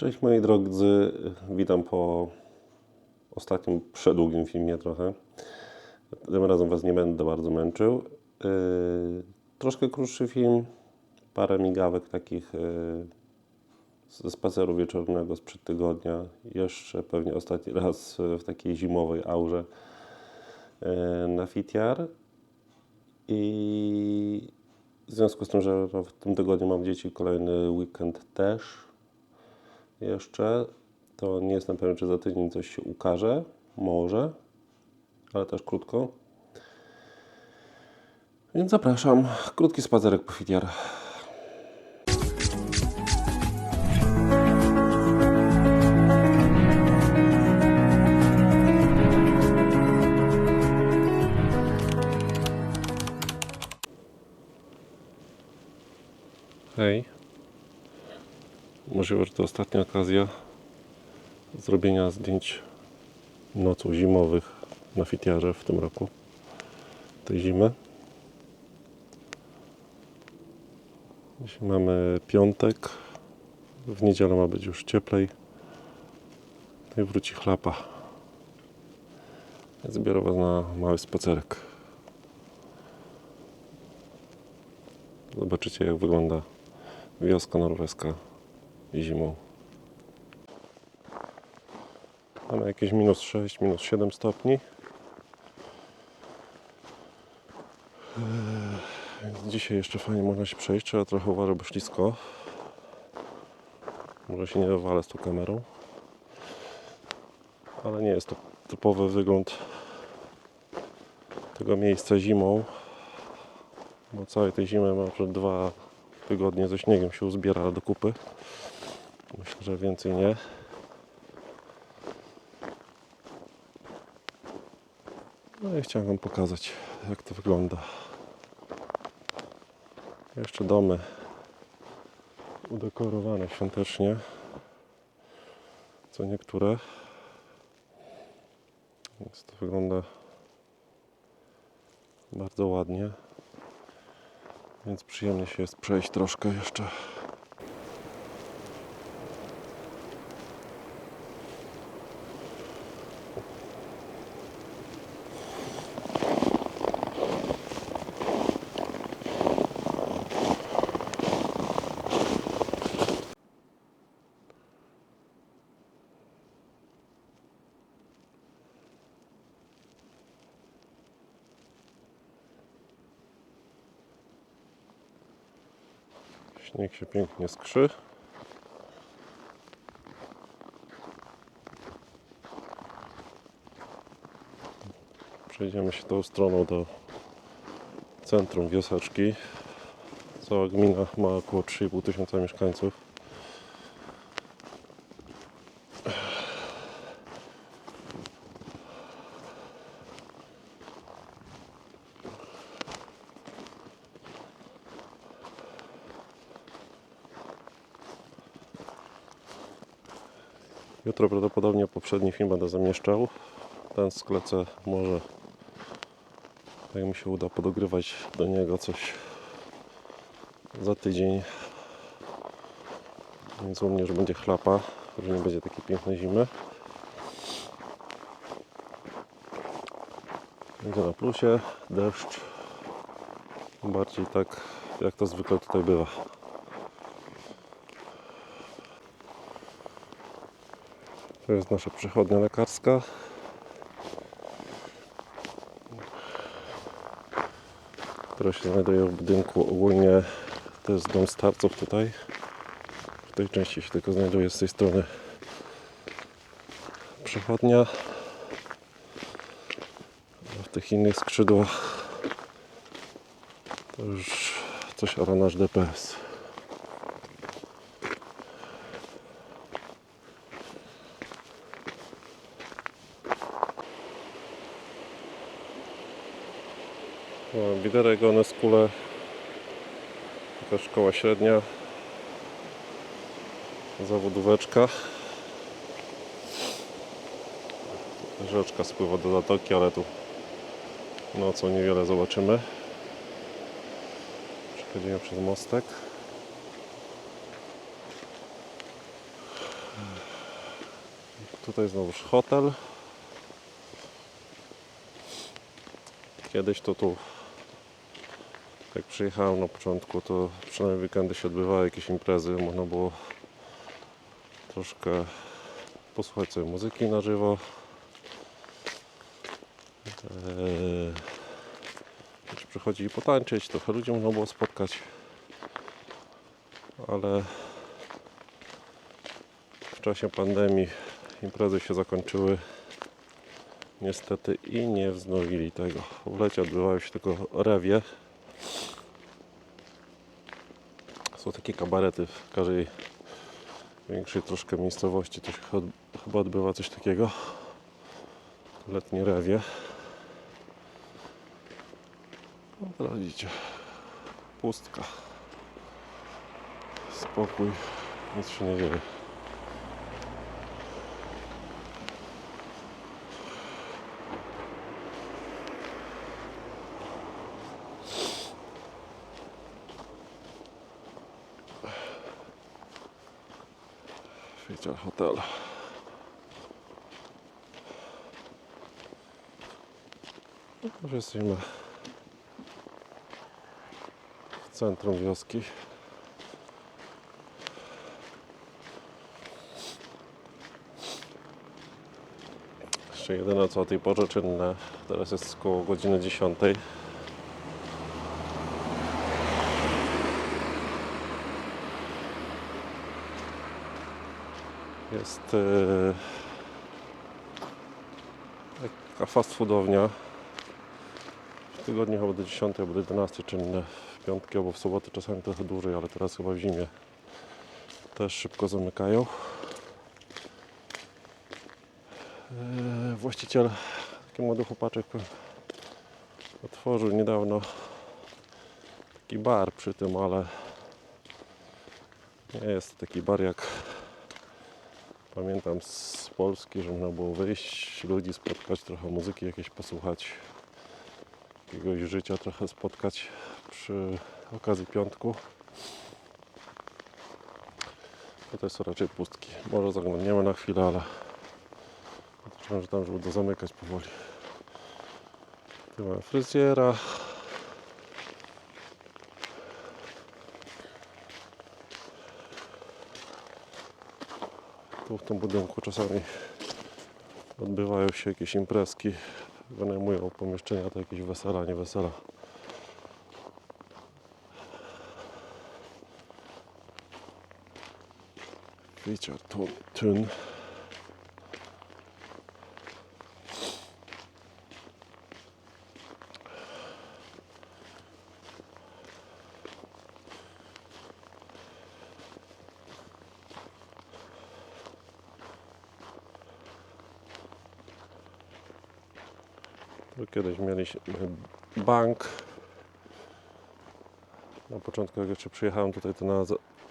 Cześć moi drodzy, witam po ostatnim przedługim filmie trochę. Tym razem Was nie będę bardzo męczył. Yy, troszkę krótszy film, parę migawek takich yy, ze spaceru wieczornego sprzed tygodnia. Jeszcze pewnie ostatni raz w takiej zimowej aurze yy, na Fitiar. I w związku z tym, że w tym tygodniu mam dzieci, kolejny weekend też jeszcze, to nie jestem pewien, czy za tydzień coś się ukaże. Może, ale też krótko. Więc zapraszam. Krótki spacerek po Fitiar. Możliwe, że to ostatnia okazja zrobienia zdjęć nocą zimowych na fitiarze w tym roku. Tej zimy. Dzisiaj mamy piątek. W niedzielę ma być już cieplej. No i wróci chlapa. Więc biorę Was na mały spacerek. Zobaczycie jak wygląda wioska norweska zimą. Mamy jakieś minus 6, minus 7 stopni. Eee, dzisiaj jeszcze fajnie można się przejść. Trzeba trochę uważać, bo ślisko. Może się nie dowalę z tą kamerą. Ale nie jest to typowy wygląd tego miejsca zimą. Bo całej tej zimy ma przed dwa tygodnie ze śniegiem się uzbiera do kupy. Myślę, że więcej nie. No i chciałem Wam pokazać, jak to wygląda. Jeszcze domy udekorowane świątecznie. Co niektóre. Więc to wygląda bardzo ładnie. Więc przyjemnie się jest przejść troszkę jeszcze. Śnieg się pięknie skrzy. Przejdziemy się tą stroną do centrum wioseczki. Cała gmina ma około 3,5 tysiąca mieszkańców. Jutro prawdopodobnie poprzedni film będę zamieszczał. Ten sklecę może jak mi się uda podogrywać do niego coś za tydzień. Więc u mnie już będzie chlapa, że nie będzie takiej pięknej zimy. Będzie na plusie, deszcz. Bardziej tak jak to zwykle tutaj bywa. To jest nasza przychodnia lekarska. Która się znajduje w budynku ogólnie. To jest dom starców tutaj. W tej części się tylko znajduje z tej strony przychodnia. W tych innych skrzydłach to już coś nasz DPS. O, Widerek one skule. Taka szkoła średnia. Zawodóweczka. Rzeczka spływa do zatoki, ale tu nocą niewiele zobaczymy. Przechodzimy przez mostek. tutaj znowuż hotel. Kiedyś to tu, jak przyjechałem na początku, to przynajmniej weekendy się odbywały jakieś imprezy. Można było troszkę posłuchać sobie muzyki na żywo. Eee, przychodzili potańczyć, trochę ludzi można było spotkać. Ale w czasie pandemii imprezy się zakończyły niestety i nie wznowili tego. W lecie odbywały się tylko rewie. Są takie kabarety w każdej większej troszkę miejscowości. To się chyba- odbywa coś takiego. Letnie rewie. No teraz widzicie. Pustka. Spokój. Nic się nie dzieje. Hotel. No, Już jesteśmy w centrum wioski. Jeszcze jedyne co o tej porze czynne. Teraz jest około godziny 10. Jest e, taka fast foodownia. W tygodniu chyba do 10 albo do 11 czynne. W piątki albo w soboty czasami trochę dłużej, ale teraz chyba w zimie też szybko zamykają. E, Właściciel, taki młody chłopaczek, otworzył niedawno taki bar przy tym, ale nie jest to taki bar jak Pamiętam z Polski, że można było wyjść, ludzi spotkać, trochę muzyki jakieś posłuchać, jakiegoś życia trochę spotkać przy okazji piątku. Tutaj są raczej pustki. Może zaglądniemy na chwilę, ale zobaczymy, że tam, żeby to zamykać powoli. Tu mamy fryzjera. Tu w tym budynku czasami odbywają się jakieś imprezki, wynajmują pomieszczenia, to jakieś wesela, nie wesela. Wiecie, tu Tu kiedyś mieliśmy bank. Na początku, jak jeszcze przyjechałem tutaj, to na,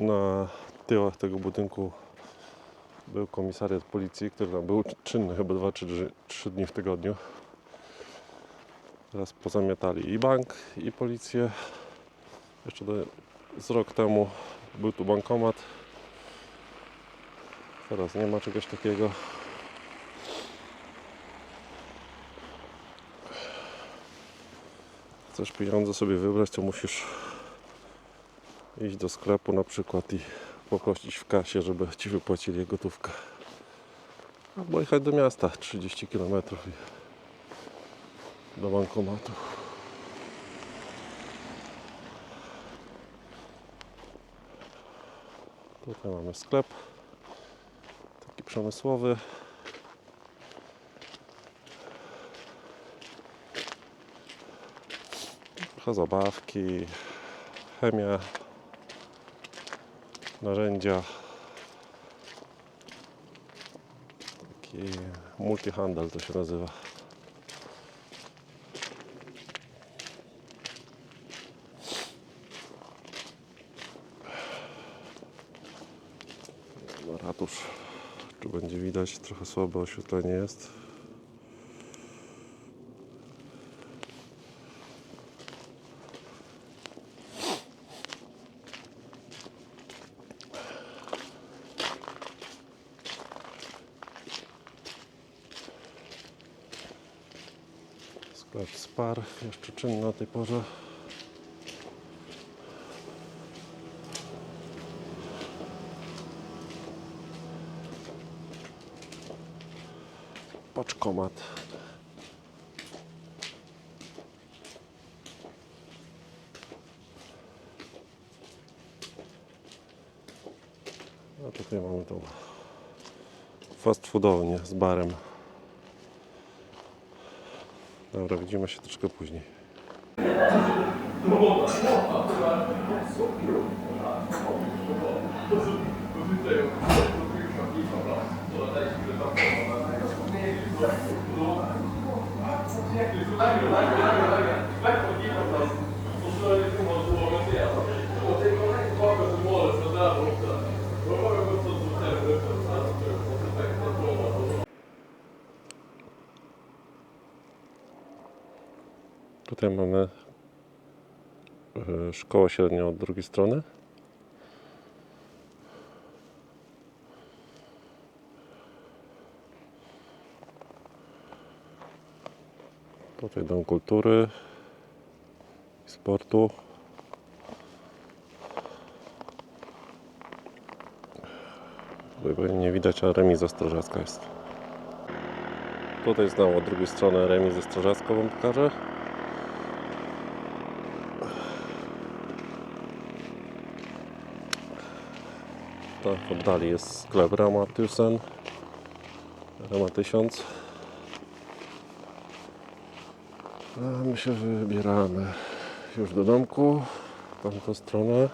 na tyłach tego budynku był komisariat policji, który tam był czynny chyba 2 czy 3 dni w tygodniu. Teraz pozamiatali i bank, i policję. Jeszcze do, z rok temu był tu bankomat. Teraz nie ma czegoś takiego. Chcesz pieniądze sobie wybrać, to musisz iść do sklepu na przykład i poprosić w kasie, żeby ci wypłacili gotówkę. Albo jechać do miasta 30 km i do bankomatu. Tutaj mamy sklep taki przemysłowy. Zabawki, chemia, narzędzia. Taki multihandel to się nazywa. No, Ratusz, tu będzie widać, trochę słabe oświetlenie jest. Sklep Spar, jeszcze czynny o tej porze. Paczkomat. A tutaj mamy tą fast foodownię z barem. Dobra, widzimy się troszkę później. Tutaj mamy e, szkołę średnią od drugiej strony. Tutaj Dom Kultury i Sportu. Nie widać, a remiza strażacka jest. Tutaj znowu od drugiej strony remizę strażacką wam pokażę. Tak, w oddali jest sklep Rama Thyssen. Rama 1000. A my się wybieramy już do domku, w tamtą stronę.